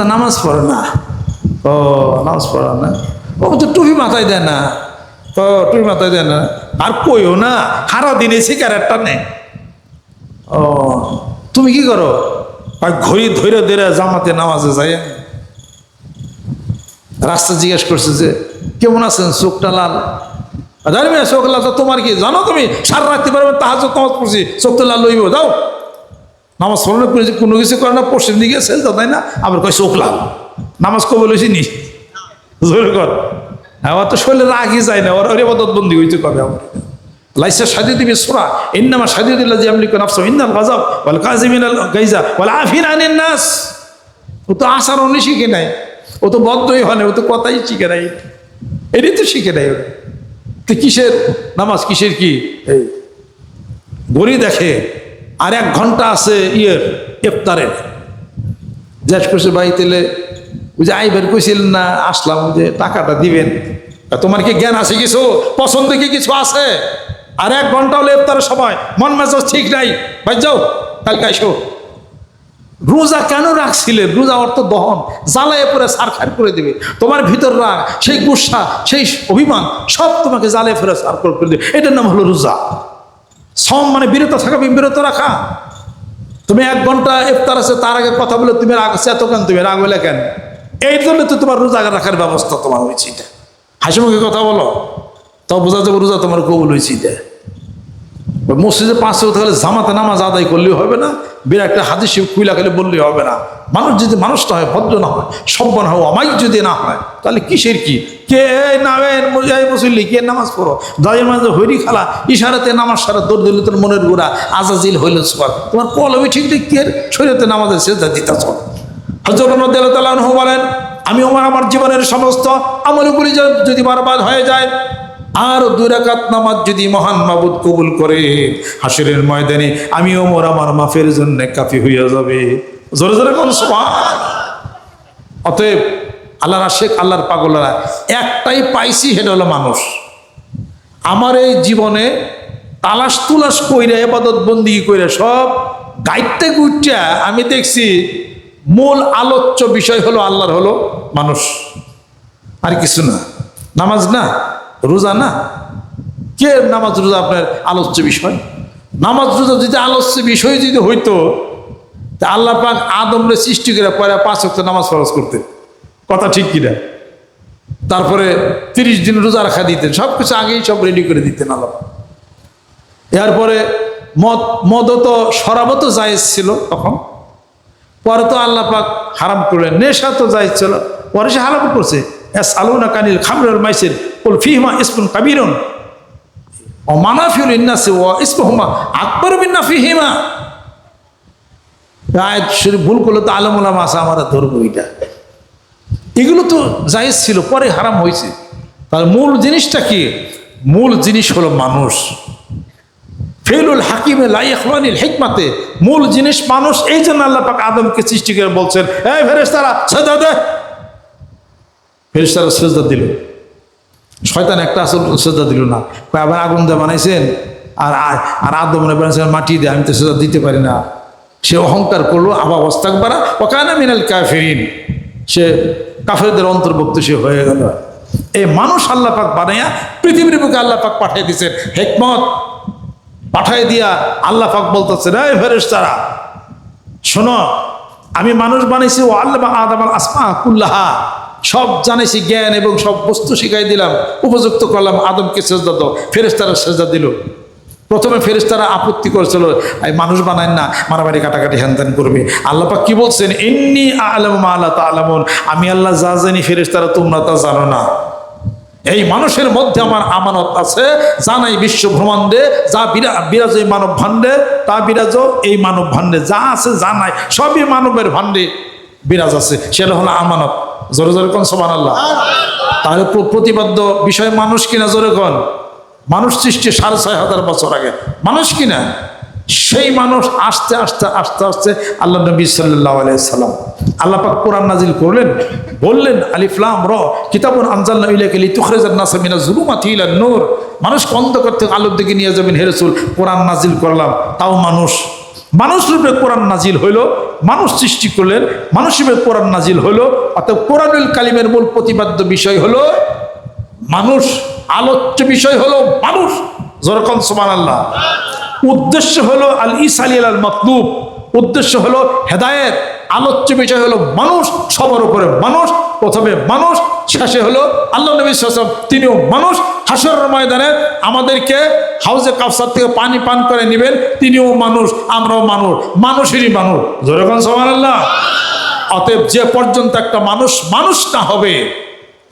তো নামাজ পড়ে না। ও, নামাজ পড়ে না। ও, তো টুপি মাথায় দেয় না। ও, টুপি মাথায় দেয় না। আর কইও না, সারা দিনে সিগারেটটা নেই। ও, তুমি কি করো? আর ঘড়ি ধরে ধরে জামাতে নামাজে যাই রাস্তা জিজ্ঞেস করছে যে, কেমন আছেন চোখটা লাল? জানি চোখ লাল তোমার কি? জানো তুমি? সারা রাখতে পারবে তাহাজ নামাজ পড়ছি চোখটা লাল লইব যাও। নামাজ পড়লে কোনো কিছু করে না পশ্চিম দিকে সেলতা তাই না? আবার কয় চোখ লাল। নামাজ কবে লইছি নি? জোরে কর। আমার তো শরীরে রাগই যায় না, ওর ওরে বদত বন্দি হইতে কবে আমার? লাইসা সাদি দিবি সুরা, ইন্নামা সাদি দিল্লা যে আমলিক নাফসা ইন্নাল গাজাব ওয়াল কাজিমিনাল গাইজা ওয়াল আফিন আনিন নাস ও তো আচরণই শিখে নাই, ও তো বদ্ধই হয় না, ও তো কথাই শিখে নাই। এটাই তো শিখে নাই তো কিসের? নামাজ কিসের কি? এই গড়ি দেখে। আর এক ঘণ্টা আছে ইয়ের ইফতারের। জিজ্ঞেস করছে, ভাই তেলে ওই যে আইবার কইছিলেন না, আসলাম যে টাকাটা দিবেন। তোমার কি জ্ঞান আছে কিছু? পছন্দ কি কিছু আছে? আর এক ঘণ্টা হলে ইফতারের সময়। মন মেজাজ ঠিক নাই। ভাই, যাও, কালকে আইসো। রোজা কেন রাখছিলে রোজা অর্থ দহন। জ্বালায় পরে সারখার করে দিবে। তোমার ভিতর রাগ, সেই গুসা, সেই অভিমান, সব তোমাকে জ্বালায় ফেরে সার করে দেবে। এটার নাম হলো রোজা। সম মানে বিরত থাকা, বিরত রাখা। তুমি এক ঘণ্টা ইফতার আছে, তার আগে কথা বলে তুমি রাগ এত কেন তুমি রাগ হলে কেন? এই জন্য তো তোমার রোজা রাখার ব্যবস্থা তোমার হয়েছে এটা। হাসি মুখে কথা বলো, তো বোঝা যাবে রোজা তোমার কবুল হয়েছে এটা। মসজিদে পাঁচ তাহলে হলে জামাতে নামাজ আদায় করলেও হবে না বিরাট একটা হাদিস কুইলা খেলে বললে হবে না। মানুষ যদি মানুষটা হয়, ভদ্র না হয় সম্পন্ন হয় অমাইক যদি না হয়, তাহলে কিসের কি? কে নামেন মুজাই মুসল্লি, কে নামাজ পড়ো? দাঁড়িয়ে মাঝে হরি খালা, ইশারাতে নামাজ সারা দৌড় দিলে তোর মনের গোড়া আজাজিল হইল সবার তোমার কলমি ঠিক ঠিক কে শরীরতে নামাজের সেজদা দিতেছ? হজরত বলেন, আমি আমার আমার জীবনের সমস্ত আমলগুলি যদি বরবাদ হয়ে যায় আর দুই রাকাত নামাজ যদি মহান মাবুদ কবুল করে, হাসিরের ময়দানে আমি ওমর আমার মাফের জন্য কাফি হইয়া যাবে। জোরে জোরে কোন অতএব আল্লাহর আশেখ আল্লাহর পাগলারা, একটাই পাইছি, সেটা হলো মানুষ। আমার এই জীবনে তালাশ তুলাশ কইরা, এবাদত বন্দি কইরা সব গাইতে গুইটা আমি দেখছি, মূল আলোচ্য বিষয় হলো আল্লাহর হলো মানুষ। আর কিছু না। নামাজ না? রোজা না? কে নামাজ রোজা আপনার আলোচ্য বিষয়? নামাজ রোজা যদি আলোচ্য বিষয় যদি হইতো, তা আল্লাহ পাক আদমরে সৃষ্টি করে পরে পাঁচ অক্ট নামাজ ফরজ করতেন। কথা ঠিক কিনা? তারপরে তিরিশ দিন রোজা রাখা দিতেন সব কিছু আগেই সব রেডি করে দিতেন আল্লাহ এরপরে মদ, মদও তো সরাবও তো জায়েজ ছিল তখন। পরে তো আল্লাহ পাক হারাম করলেন, নেশা তো জায়েজ ছিল। পরে সে হারাম করছে। এস ও ও ভুল করলে তো আলমুলাম আসা আমরা ধরবো এটা। এগুলো তো জায়েজ ছিল, পরে হারাম হয়েছে। তাহলে মূল জিনিসটা কি? মূল জিনিস হলো মানুষ। ফেলুল হাকিমে লাইয়ানিল হেকমাতে, মূল জিনিস মানুষ, এই জন্য আল্লাহ পাক আদমকে সৃষ্টি করে বলছেন, এই ফেরেস্তারা সেজদা দে ফেরেস্তারা সেজদা দিল। শয়তান একটা আসল সেজদা দিল না। আবার আগুন দিয়ে বানাইছেন? আর আর- আর আদম বানাইছেন মাটি দিয়ে আমি তো সেজদা দিতে পারি না। সে অহংকার করল আবার অস্তাক বাড়া ওকানা মিনাল কাফেরিন। সে কাফেরদের অন্তর্ভুক্ত সে হয়ে গেল। এই মানুষ আল্লাহ পাক বানাইয়া পৃথিবীর বুকে আল্লাহ পাক পাঠিয়ে দিয়েছেন। হেকমত পাঠাই দিয়া আল্লাহ পাক বলতেছেন এই ফেরেশতারা, শোনো, আমি মানুষ বানাইছি, ও আল্লাহ আদম আসমা কুল্লাহা। সব জানাইছি জ্ঞান এবং সব বস্তু শিখাই দিলাম, উপযুক্ত করলাম, আদমকে সেজদা দাও, ফেরেশতারা সেজদা দিল। প্রথমে ফেরেশতারা আপত্তি করেছিল, এই মানুষ বানায় না, মারামারি কাটাকাটি হ্যান করবে। আল্লাহ পাক কি বলছেন? এমনি আলম আল্লাহ তালামন। আমি আল্লাহ যা জানি ফেরেশতারা তোমরা তা জানো না। এই মানুষের মধ্যে আমার আমানত আছে, যা নাই বিশ্ব ব্রহ্মাণ্ডে, যা বিরা বিরাজ এই মানব ভাণ্ডে, তা বিরাজ এই মানব ভাণ্ডে। যা আছে, যা নাই, সবই মানবের ভাণ্ডে বিরাজ আছে। সেটা হলো আমানত। জোরে জোরে কোন সমান আল্লাহ তাহলে প্র- প্রতিপাদ্য বিষয় মানুষ কিনা জোরে কোন? মানুষ সৃষ্টি সাড়ে ছয় হাজার বছর আগে। মানুষ কিনা? সেই মানুষ আস্তে আস্তে আস্তে আস্তে আল্লাহ নবী সাল্লাহ আলাইসাল্লাম আল্লাহ পাক কোরআন নাজিল করলেন, বললেন আলিফলাম র, কিতাবুন আনজাল্লা ইলাইকা লিতুখরিজান নাসা মিনা যুলুমাতি ইলা নূর। মানুষ অন্ধকার থেকে আলোর দিকে নিয়ে যাবেন হে রাসূল, কোরআন নাজিল করলাম, তাও মানুষ মানুষ রূপে কোরআন নাজিল হইল, মানুষ সৃষ্টি করলেন, মানুষ রূপে কোরআন নাজিল হইল অর্থাৎ কোরআনুল কালিমের মূল প্রতিপাদ্য বিষয় হলো, মানুষ আলোচ্য বিষয় হলো মানুষ। যেরকম সোমান আল্লাহ উদ্দেশ্য হলো আল ইসালি আল মতলুব। উদ্দেশ্য হলো হেদায়েত। আলোচ্য বিষয় হলো মানুষ, সবার উপরে মানুষ, প্রথমে মানুষ শেষে হলো আল্লাহ নবী সাল্লাম তিনিও মানুষ হাসর ময়দানে আমাদেরকে হাউজে কাফসার থেকে পানি পান করে নেবেন, তিনিও মানুষ, আমরাও মানুষ, মানুষেরই মানুষ। যেরকম সোমান আল্লাহ অতএব যে পর্যন্ত একটা মানুষ মানুষ না হবে,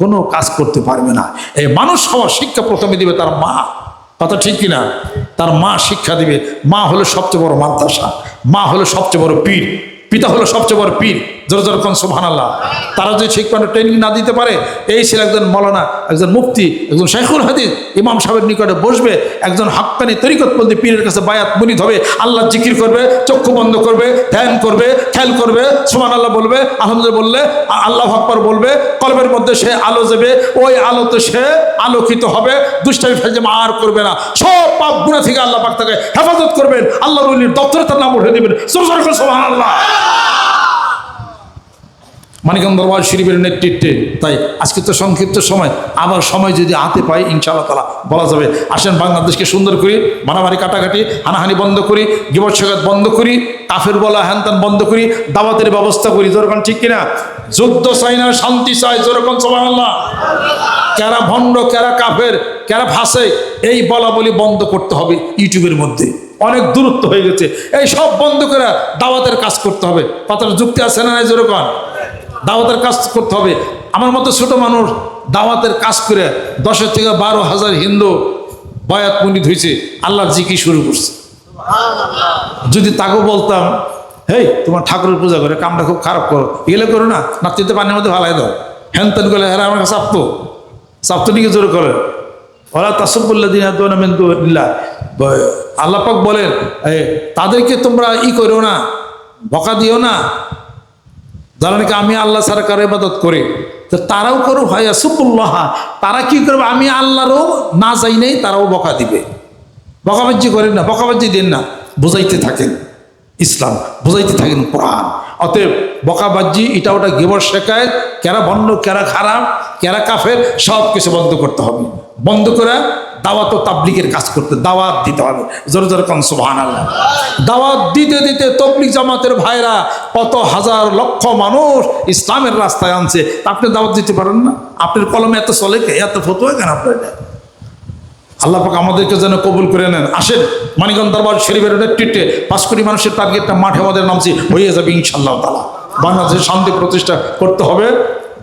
কোনো কাজ করতে পারবে না। এই মানুষ হওয়ার শিক্ষা প্রথমে দিবে তার মা। কথা ঠিক কিনা? তার মা শিক্ষা দিবে। মা হলো সবচেয়ে বড় মাদ্রাসা, মা হলো সবচেয়ে বড় পীর, পিতা হলো সবচেয়ে বড় পীর। জোর জোর সোহান আল্লাহ তারা যদি ঠিক মতো ট্রেনিং না দিতে পারে, এই ছিল একজন মলানা, একজন মুফতি, একজন শেখুল হাদিস, ইমাম সাহেবের নিকটে বসবে, একজন হাক্কানি তরিকতবন্দি পীরের কাছে বায়াত মুনিদ হবে, আল্লাহ জিকির করবে, চক্ষু বন্ধ করবে, ধ্যান করবে, খেয়াল করবে সোমান আল্লাহ বলবে, আলহামদুলিল্লাহ বললে আল্লাহ আকবর বলবে, কলবের মধ্যে সে আলো যাবে ওই আলোতে সে আলোকিত হবে, দুষ্টামি ফেলছে আর করবে না। সব পাপ গুণা থেকে আল্লাহ পাক তাকে হেফাজত করবেন আল্লাহ রুলির দপ্তরে তার নাম উঠে দেবেন। সোমান আল্লাহ মানিকগঞ্জ দরবার শরীফের নেতৃত্বে। তাই আজকে তো সংক্ষিপ্ত সময়। আবার সময় যদি হাতে পাই, ইনশাআল্লাহ তালা বলা যাবে। আসেন বাংলাদেশকে সুন্দর করি, মারামারি কাটাকাটি, হানাহানি বন্ধ করি গিবৎসগাত বন্ধ করি, কাফের বলা হ্যান বন্ধ করি, দাওয়াতের ব্যবস্থা করি। যেরকম ঠিক কিনা? যুদ্ধ চাই না, শান্তি চাই যেরকম সবাই আল্লাহ কেরা ভণ্ড, কেরা কাফের, কেরা ফাঁসে এই বলা বলি বন্ধ করতে হবে ইউটিউবের মধ্যে। অনেক দূরত্ব হয়ে গেছে। এই সব বন্ধ করে দাওয়াতের কাজ করতে হবে। কথার যুক্তি আছে না যেরকম দাওয়াতের কাজ করতে হবে। আমার মতো ছোট মানুষ দাওয়াতের কাজ করে দশের থেকে বারো হাজার হিন্দু বয়াত মুনিদ হয়েছে, আল্লাহর জিকি শুরু করছে। যদি তাকেও বলতাম, হেই, তোমার ঠাকুরের পূজা করে, কামটা খুব খারাপ করো। এগুলো করো না নাতিতে পানির মধ্যে ভালাই দাও। হ্যান তেন করলে হ্যাঁ আমার কাছে চাপতো চাপতো নিকে জোর করে ওরা তাসবুল্লাহ দিন আল্লাহ পাক বলেন তাদেরকে তোমরা ই করো না, বকা দিও না যারা নাকি আমি আল্লাহ ছাড়া কারও ইবাদত করি? তো তারাও করো ভাইয়া সুকুল্লাহ তারা কি করবে? আমি আল্লাহরও না যাই নেই, তারাও বকা দিবে। বকাবাজ্জি করেন না বকাবাজ্জি দেন না। বুঝাইতে থাকেন ইসলাম, বুঝাইতে থাকেন কোরআন। অতএব বকাবাজ্জি এটা ওটা গেবর শেখায় কেরা ভণ্ড কেরা খারাপ, কেরা কাফের সব কিছু বন্ধ করতে হবে। বন্ধ করে দাওয়াত ও তাবলিকের কাজ করতে, দাওয়াত দিতে হবে। জোরে জোরে সুবহান আল্লাহ দাওয়াত দিতে দিতে তবলিক জামাতের ভাইরা কত হাজার লক্ষ মানুষ ইসলামের রাস্তায় আনছে। আপনি দাওয়াত দিতে পারেন না? আপনার কলমে এত চলে কে? এত ফতুয়া কেন আপনার? আল্লাহ পাক আমাদেরকে যেন কবুল করে নেন। আসেন, মানিকগঞ্জ দরবার শরীফের নেতৃত্বে পাঁচ কোটি মানুষের টার্গেটটা মাঠে আমাদের নামছি, হয়ে যাবে ইনশাল্লাহ তালা বাংলাদেশে শান্তি প্রতিষ্ঠা করতে হবে।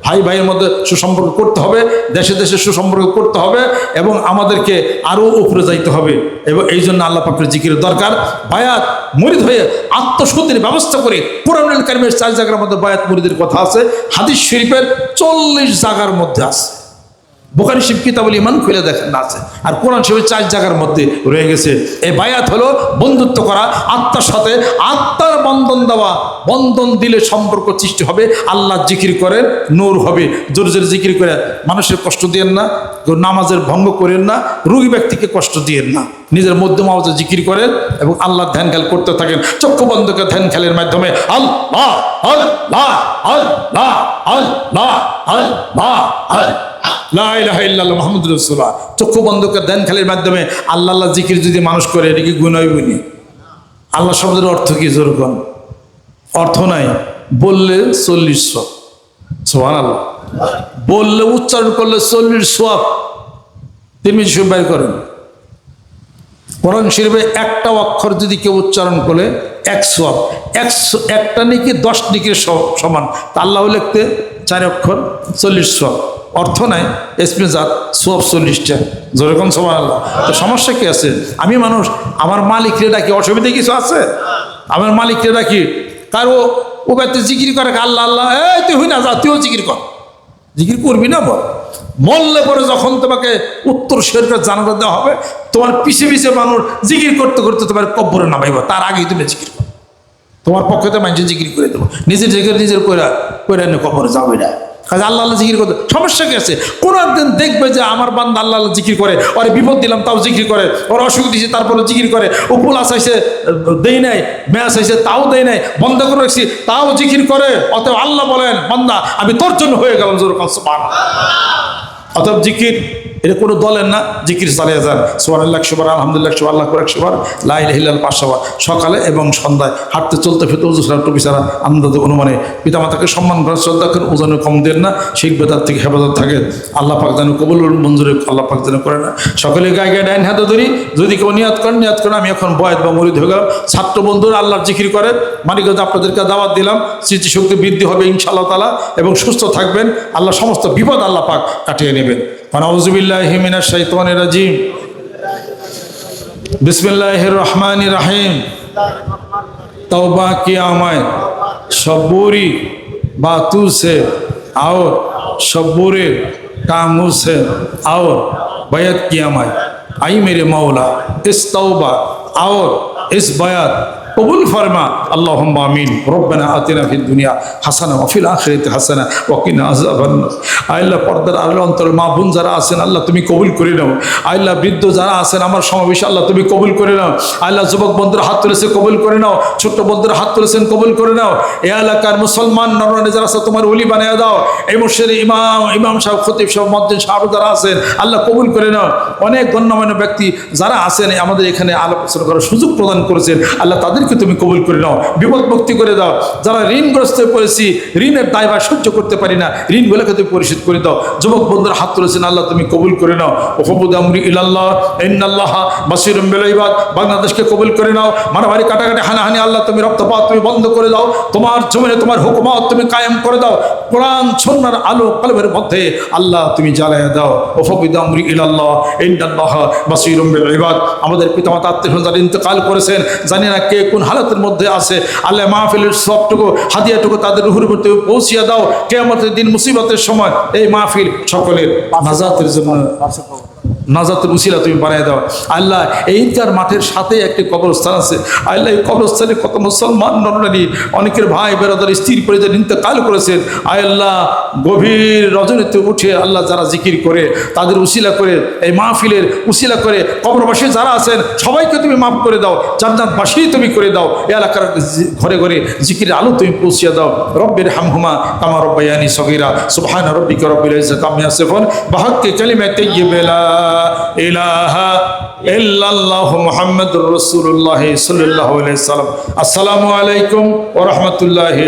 ভাই ভাইয়ের মধ্যে সুসম্পর্ক করতে হবে, দেশে দেশে সুসম্পর্ক করতে হবে এবং আমাদেরকে আরও উপরে যাইতে হবে। এবং এই জন্য আল্লাহ পাকের জিকির দরকার। বায়াত মরিদ হয়ে আত্মশুদ্ধির ব্যবস্থা করে কোরআনুল কারিমের চার জায়গার মধ্যে বায়াত মরিদের কথা আছে। হাদিস শরীফের চল্লিশ জায়গার মধ্যে আছে। বোখারি শিব কিতাবুল ইমান খুলে দেখেন আছে। আর কোরআন শিবের চার জায়গার মধ্যে রয়ে গেছে। এ বায়াত হলো বন্ধুত্ব করা, আত্মার সাথে আত্মার বন্ধন দেওয়া। বন্ধন দিলে সম্পর্ক সৃষ্টি হবে, আল্লাহ জিকির করেন, নূর হবে। জোর জোর জিকির করে মানুষের কষ্ট দিয়েন না, নামাজের ভঙ্গ করেন না, রুগী ব্যক্তিকে কষ্ট দিয়েন না। নিজের মধ্যম আওয়াজে জিকির করেন এবং আল্লাহ ধ্যান খেয়াল করতে থাকেন। চক্ষু বন্ধকে ধ্যান খেলের মাধ্যমে চক্ষু বন্ধ করে দেন খালির মাধ্যমে আল্লাহ আল্লাহ জিকির যদি মানুষ করে, এটা কি গুণই গুণি আল্লাহ শব্দের অর্থ কি যেরকম অর্থ নাই। বললে চল্লিশ সোহান আল্লাহ বললে উচ্চারণ করলে চল্লিশ সোয়াব তিনি বের করেন। কোরআন শরীফে একটা অক্ষর যদি কেউ উচ্চারণ করে, এক সোয়াব। একশো একটা নিকে, দশ নিকের স- সমান। তা আল্লাহ লিখতে চার অক্ষর, চল্লিশ সোয়াব। অর্থ নাই এসমে জাত, সোয়াব চল্লিশটা। যেরকম সমান আল্লাহ তো সমস্যা কি আছে? আমি মানুষ, আমার মালিক মালিকরে ডাকি, অসুবিধা কিছু আছে? আমার মালিক মালিকরে ডাকি, কারও ও ব্যক্তি জিকির করে, আল্লাহ আল্লাহ, এই তুই হই না যা, তুইও জিকির কর। জিকির করবি না বল। মরলে পরে যখন তোমাকে উত্তর শরীরটা জানাতে দেওয়া হবে, তোমার পিছিয়ে পিছিয়ে মানুষ জিকির করতে করতে তোমার কব্বরে নামাইব। তার আগেই তুমি জিকির করো। তোমার পক্ষে তো মানুষ জিকির করে দেবো। নিজের জিকির নিজের কইরা কইরা নিয়ে কব্বরে যাবে না। কাজে আল্লাহ আল্লাহ জিকির করতে সমস্যা কি আছে? কোনো একদিন দেখবে যে আমার বান্দা আল্লাহ আল্লাহ জিকির করে, ওর বিপদ দিলাম, তাও জিকির করে, ওর অসুখ দিয়েছে তারপরে জিকির করে উপল আসাইছে দেই নাই মেয়াস আইসে তাও দেই নাই, বন্ধ করে রাখছি, তাও জিকির করে, অতএব আল্লাহ বলেন, বান্দা, আমি তোর জন্য হয়ে গেলাম জোর অতএব জিকির, এটা কোনো দলের না, জিকির চালিয়ে যান। সোয়ান আল্লাহ একশোবার, আলহামদুলিল্লাহ একশো আল্লাহ করে একশোবার। লাই হিল্লাল পাঁচশোবার। সকালে এবং সন্ধ্যায় হাঁটতে চলতে ফেতে উজু সারা টুপি সারা আন্দাজ অনুমানে পিতামাতাকে সম্মান করেন শ্রদ্ধা করেন ওজনে কম দেন না, শিখবে তার থেকে হেফাজত থাকে। আল্লাহ পাক যেন কবুল মঞ্জুরে আল্লাহ পাক যেন করে না। সকলে গায়ে গায়ে ডাইন হাতে ধরি, যদি কেউ নিয়াদ করেন নিয়াদ করেন আমি এখন বয়স বা মরিদ হয়ে গেলাম। ছাত্র বন্ধুরা, আল্লাহর জিকির করে। মানিকগঞ্জ আপনাদেরকে দাওয়াত দিলাম, স্মৃতিশক্তি বৃদ্ধি হবে ইনশাআল্লাহ তালা এবং সুস্থ থাকবেন। আল্লাহ সমস্ত বিপদ আল্লাহ পাক কাটিয়ে নেবেন আউজুবিল্লাহ মিনাশ শাইতানির রাজিম বিসমিল্লাহির রহমানির রহিম तौबा किया मैं सबूरी बातों से और सबूरे कामों से और बैत किया मैं आई मेरे मौला इस तौबा और इस बयात কবুল ফরমা। আল্লাহ আমিন। রব্বানা আতিনা ফিদ দুনিয়া হাসানা ওয়াফিল আখিরাতি হাসানা ওয়াকিনা আযাবান আল্লাহ, পর্দার আল্লাহ অন্তর মা বোন যারা আছেন, আল্লাহ তুমি কবুল করে নাও। আল্লাহ, বৃদ্ধ যারা আছেন, আমার সমাবেশ আল্লাহ তুমি কবুল করে নাও। আল্লাহ, যুবক বন্ধুর হাত তুলেছে কবুল করে নাও। ছোট্ট বন্ধুর হাত তুলেছেন, কবুল করে নাও। এ এলাকার মুসলমান নরনারী যারা আছে, তোমার ওলি বানিয়ে দাও। এই মসজিদের ইমাম ইমাম সাহেব, খতিব সাহেব মদ্দিন সাহেব যারা আছেন, আল্লাহ কবুল করে নাও। অনেক গণ্যমান্য ব্যক্তি যারা আছেন, আমাদের এখানে আলোচনা করার সুযোগ প্রদান করেছেন। আল্লাহ তাদেরকে তুমি কবুল করে নাও, বিপদ মুক্তি করে দাও। যারা ঋণগ্রস্ত পড়েছি, ঋণের দায়ভার সহ্য করতে পারি না। ঋণগুলোকে তুমি পরিশোধ করে দাও। যুবক বন্ধুরা, হাত তুলেছেন আল্লাহ, তুমি কবুল করে নাও। ওফবুদ আমরি ইলাল্লাহ, ইন্নাল্লাহ বাসিরুম বিল ইবাদ বাংলাদেশকে কবুল করে নাও। মারামারি কাটাকাটি হানাহানি আল্লাহ, তুমি রক্তপাত তুমি বন্ধ করে দাও। তোমার জমিনে তোমার হুকুমত তুমি কায়েম করে দাও। কোরআন সন্ন্যার আলো কলবের মধ্যে আল্লাহ তুমি জ্বালায় দাও। ওফবুদ আমরি ইলাল্লাহ, ইন্নাল্লাহ বাসিরুম বিল ইবাদ আমাদের পিতামাতা আত্মীয় যারা ইন্তেকাল করেছেন, জানি না কে কোন হালাতের মধ্যে আছে, আল্লাহ মাহফিলের সবটুকু, হাদিয়াটুকু তাদের রুহুর প্রতি পৌঁছিয়া দাও। কেয়ামতের দিন মুসিবতের সময় এই মাহফিল সকলের নাজাতের জন্য নাজাতের উসিলা তুমি বানিয়ে দাও। আল্লাহ, এই ঈদগার মাঠের সাথে একটি কবরস্থান আছে, আল্লাহ এই কবরস্থানে কত মুসলমান নরনারী অনেকের ভাই বেড়াদার স্ত্রীর পরিচয় ইন্তেকাল করেছেন। আল্লাহ, গভীর রজনীতে উঠে আল্লাহ যারা জিকির করে, তাদের উসিলা করে, এই মাহফিলের উসিলা করে, কবরবাসী যারা আছেন, সবাইকে তুমি মাফ করে দাও, জান্নাতবাসী তুমি করে দাও এলাকার ঘরে ঘরে জিকির আলো তুমি পৌঁছিয়ে দাও। রব্বের হামহুমা কামা রব্বায়ানি সগীরা, সুবহান রব্বিকা রব্বিল ইজ্জাতি আম্মা ইয়াসিফুন, বিহাক্কি কালিমাতি তাইয়্যিবা ইলাহা ইল্লাল্লাহ মুহাম্মাদুর আসসালামু আলাইকুম ওয়া রাহমাতুল্লাহি